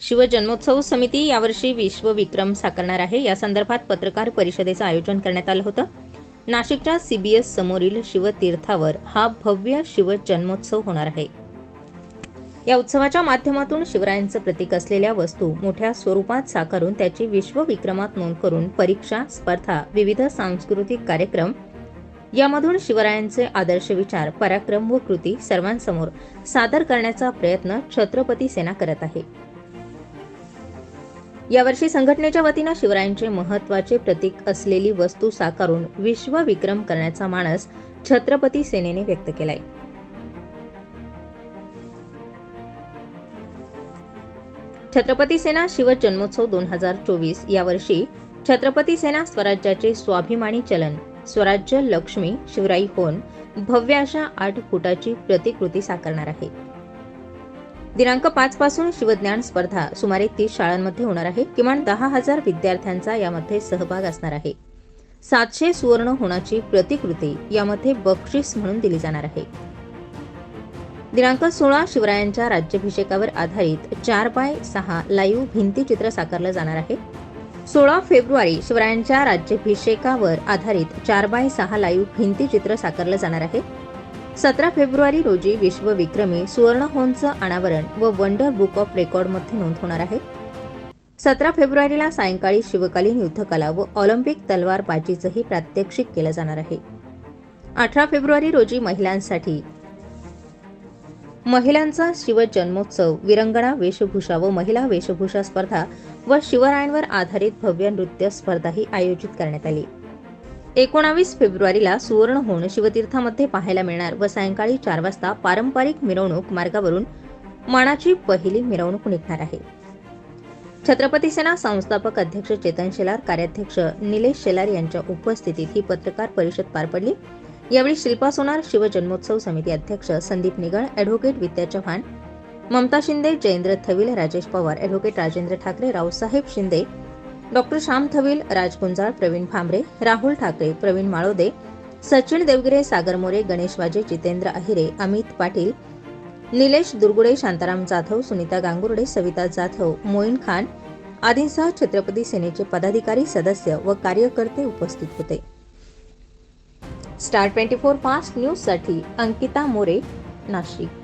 शिवजन्मोत्सव समिती यावर्षी विश्वविक्रम साकारणार आहे. या संदर्भात पत्रकार परिषदेचं आयोजन करण्यात आलं होतं. नाशिकच्या सीबीएस समोरील शिवतीर्थावर हा भव्य शिवजन्मोत्सव होणार आहे. या उत्सवाच्या माध्यमातून शिवरायांचं प्रतीक असलेल्या वस्तू मोठ्या स्वरूपात साकारून त्याची विश्वविक्रमात नोंद करून परीक्षा स्पर्धा विविध सांस्कृतिक कार्यक्रम यामधून शिवरायांचे आदर्श विचार पराक्रम व कृती सर्वांसमोर सादर करण्याचा प्रयत्न छत्रपती सेना करत आहे. यावर्षी संघटनेच्या वतीनं शिवरायांचे महत्त्वाचे प्रतीक असलेली वस्तू साकारून विश्वविक्रम करण्याचा मानस छत्रपती सेनेने व्यक्त केलाय. छत्रपती सेना शिवजन्मोत्सव दोन हजार चोवीस यावर्षी छत्रपती सेना स्वराज्याचे स्वाभिमानी चलन स्वराज्य लक्ष्मी शिवराई होन भव्य अशा आठ फुटाची प्रतिकृती साकारणार आहे. दिनांक पाच पासून शिवज्ञान स्पर्धा सुमारे तीस शाळांमध्ये होणार आहे. किमान दहा हजार विद्यार्थ्यांचा यामध्ये सहभाग असणार आहे. सातशे सुवर्ण होणाची प्रतिकृती यामध्ये बक्षीस म्हणून दिली जाणार आहे. दिनांक सोळा शिवरायांच्या राज्याभिषेकावर आधारित चार बाय सहा लाईव्ह भिंतीचित्र साकारलं जाणार आहे. सोळा फेब्रुवारी शिवरायांच्या राज्याभिषेकावर आधारित चार बाय सहा लाईव्ह भिंतीचित्र साकारलं जाणार आहे. सतरा फेब्रुवारी रोजी विश्वविक्रमी सुवर्णहोनचं अनावरण व वंडर बुक ऑफ रेकॉर्डमध्ये नोंद होणार आहे. सतरा फेब्रुवारीला सायंकाळी शिवकालीन युद्धकला व ऑलिम्पिक तलवारबाजीचंही प्रात्यक्षिक केलं जाणार आहे. अठरा फेब्रुवारी रोजी महिलांसाठी महिलांचा शिवजन्मोत्सव विरंगणा वेशभूषा व महिला वेशभूषा स्पर्धा व शिवरायांवर आधारित भव्य नृत्य स्पर्धाही आयोजित करण्यात आली. एकोणावीस फेब्रुवारीला सुवर्णहोण शिवतीर्थामध्ये पाहायला मिळणार व सायंकाळी चार वाजता पारंपरिक मिरवणूक मार्गावरून मानाची पहिली मिरवणूक निघणार आहे. छत्रपती सेना संस्थापक अध्यक्ष चेतन शेलार कार्याध्यक्ष निलेश शेलार यांच्या उपस्थितीत ही पत्रकार परिषद पार पडली. यावेळी शिल्पा सोनार शिवजन्मोत्सव समिती अध्यक्ष Sandeep Nigal advocate Vidya Chavan Mamata Shinde Jayendra Thavil Rajesh Pawar advocate Rajendra Thackeray Raosaheb Shinde doctor Shyam Thavil Rajkunjal Pravin Bhambare Rahul Thackeray Pravin Malode Sachin Devgire Sagar More Ganesh Waje Jitendra Ahire Amit Patil Nilesh दुर्गुडे Shantaram Jadhav Sunita Gangurde Savita Jadhav Moin Khan आदींसह छत्रपती सेनेचे पदाधिकारी सदस्य व कार्यकर्ते उपस्थित होते. Star twenty four fast न्यूजसाठी अंकिता मोरे नाशिक.